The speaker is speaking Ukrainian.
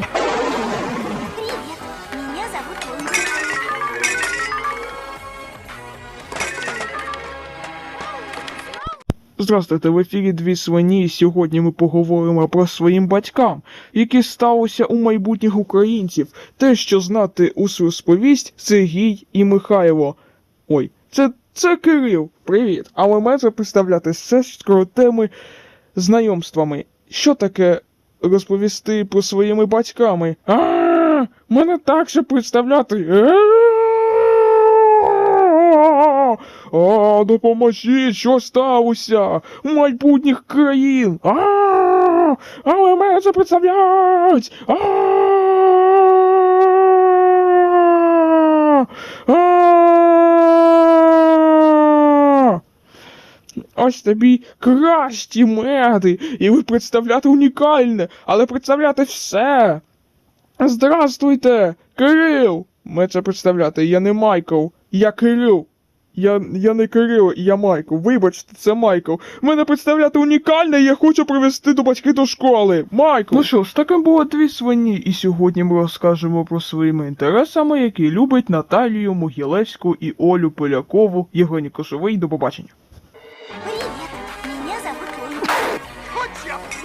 Привет. Здравствуйте, в ефірі дві свині. і Сьогодні ми поговоримо про своїм батькам, які сталося у майбутніх українців. Те, що знати усю розповість Сергій і Михайло. Ой, це це Кирил. Привіт! Але мене представляти все з теми знайомствами. Що таке розповісти про своїми батьками? А, мене так ще представляти. А, допоможіть, що сталося? Майбутніх країн. А, але мене це представляють. А, а. Ось тобі кращі меди, і ви представляти унікальне, але представляти все. Здравствуйте, Кирил! Ми це представляти, я не Майкл, я Кирил. Я, я не Кирил, я Майкл. Вибачте, це Майкл. Мене представляти унікальне, я хочу привезти до батьки до школи. Майкл! Ну що ж, таким було дві свині, і сьогодні ми розкажемо про своїми інтересами, які любить Наталію Могилевську і Олю Полякову. Євгеній Кошовий. До побачення. Gotcha!